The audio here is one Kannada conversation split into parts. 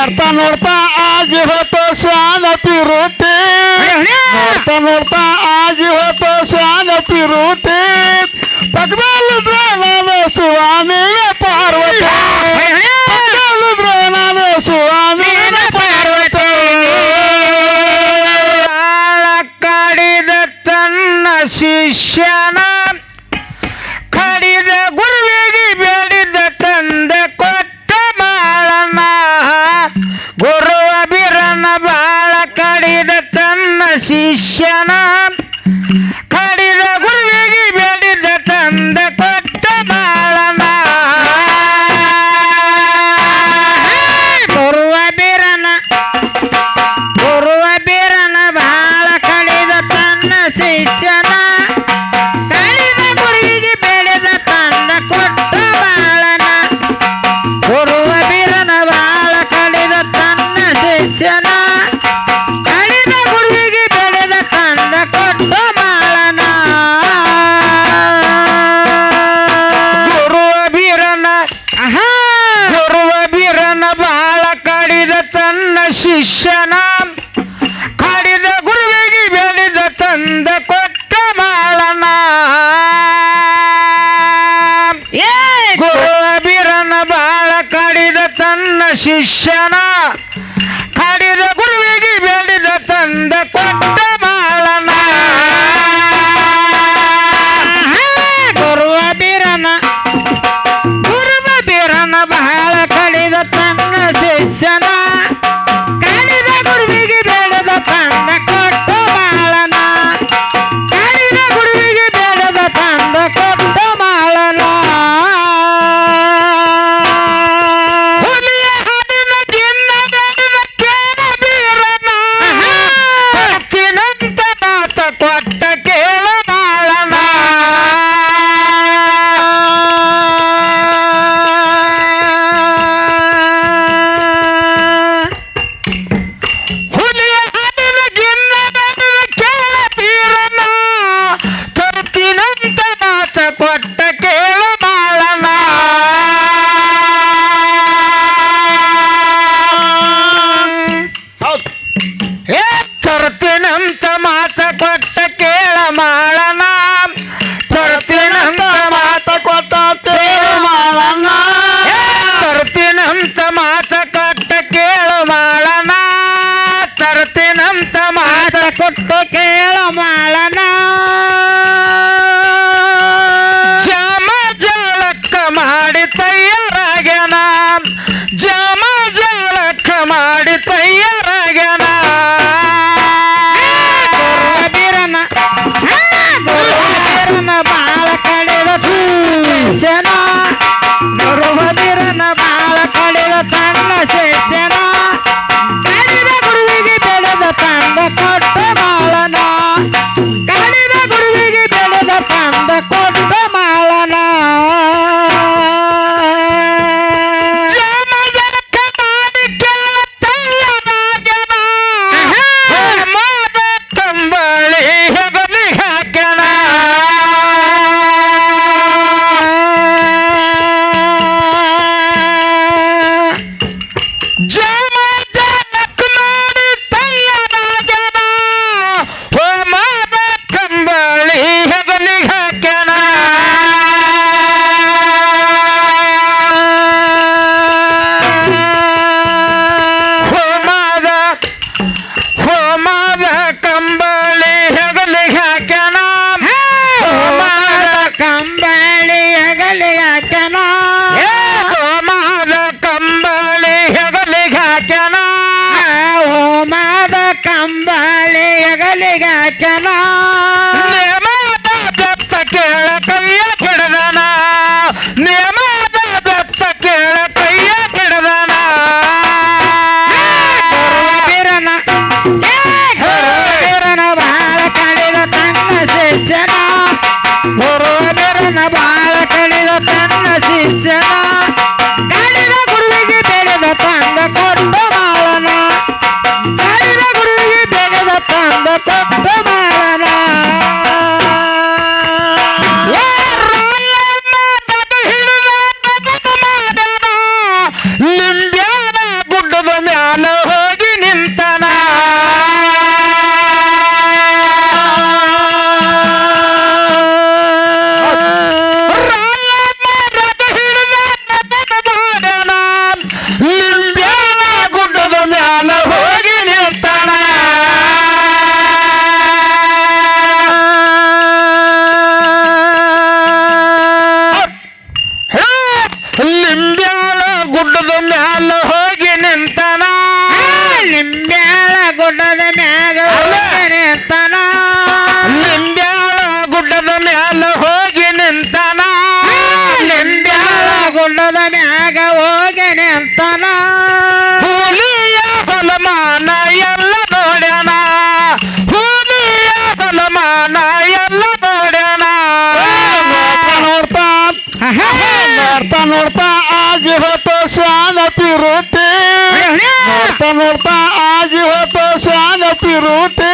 ನೋಡ್ತಾ ನೋಡ್ತಾ ಆಗಿ ಹೋತೋ ಶಾನತಿರುತ್ತೆ ನೋಡ್ತಾ ನೋಡ್ತಾ ಆಗಿ ಹೋತೋ ಶಾನತಿರುತ್ತೆ ಪಕ್ಕದಲ್ಲಿದ್ರ ನಾನು ಶಿವಾನಿನ ಪಾರ್ವತ. ಪಕ್ಕದಲ್ಲಿದ್ರ ನಾನು ಶಿವಾನಿನ ಪಾರ್ವತ. ಆಳ ಕಡಿದ ತನ್ನ ಶಿಷ್ಯನ ಕಡಿದ ಗುರುವಿಗೆ ಬೇಡಿದ ತಂದೆ. ಗುರು ಬಿರನ ಬಾಳ ಕಡಿದ ತನ್ನ ಶಿಷ್ಯನ ತನ್ನ ಶಿಷ್ಯನ ಕಾಡಿದ ಗುರುವಿಗೆ ಬೆಳೆದ ತಂದ ಕೊಟ್ಟ ಬಾಳನ ಗುರುವ ಬೀರನ ಗುರುವ ಬೀರನ ಬಹಳ ಕಡಿದ ತನ್ನ ಶಿಷ್ಯನ ಕೊಟ್ಟೆ ಅಂಬಾಳೆಯಗಲಿಗಾಚನ ನೇಮದ ಬೆತ್ತ ಕೇಳ ಕೈಯ ಕೆಡದನ. ನೇಮದ ಬೆತ್ತ ಕೇಳ ಕೈಯ ಕೆಡದನ. ಬಿರನ ಬಿರನ ಬಾಳ ಪಡೆದ ತನ್ನ ಶಿಷ್ಯನ. ಬಿರನ ಬಾಳ কথা आजी होतो शान पिरुटे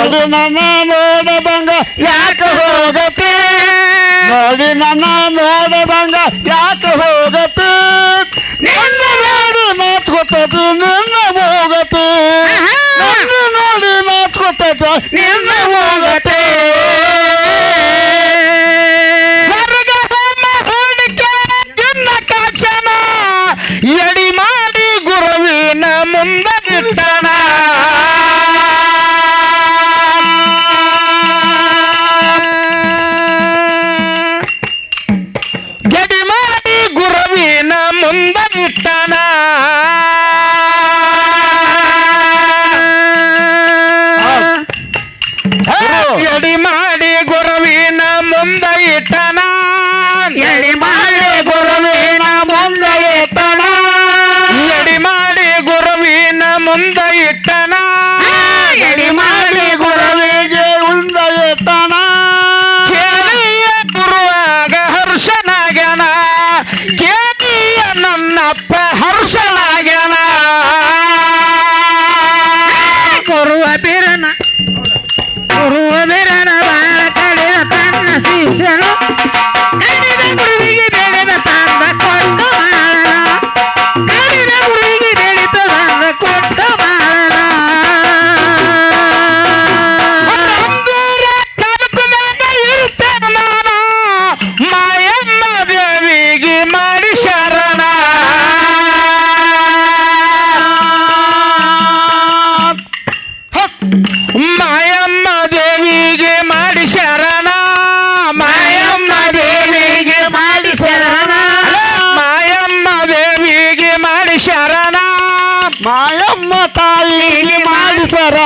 ನೋಡಿ ನನ್ನ ನೋಡ ಬಂಗ ಯಾಕೆ ಹೋಗತ್ತೆ ನೋಡಿ ನನ್ನ ನೋಡ ಬಂಗ ಯಾಕೆ ಹೋಗತ್ತೆ ನಿನ್ನ ನೋಡಿ ಮಾತ್ಕೊತದ್ದು ನಿನ್ನ ಹೋಗತ್ತೆ ನನ್ನ ನೋಡಿ ಮಾತ್ಕೊತದ್ದು ನಿನ್ನ ಹೋಗತ್ತೆ ಎಡಿ ಮಾಡಿ ಗುರುವಿನ ಮುಂದೆ ಇರ್ತಾನ ಅಪ್ಪ ಹರ್ಷ ಅಲ್ಲಿ ಮಾಡಿಸರ?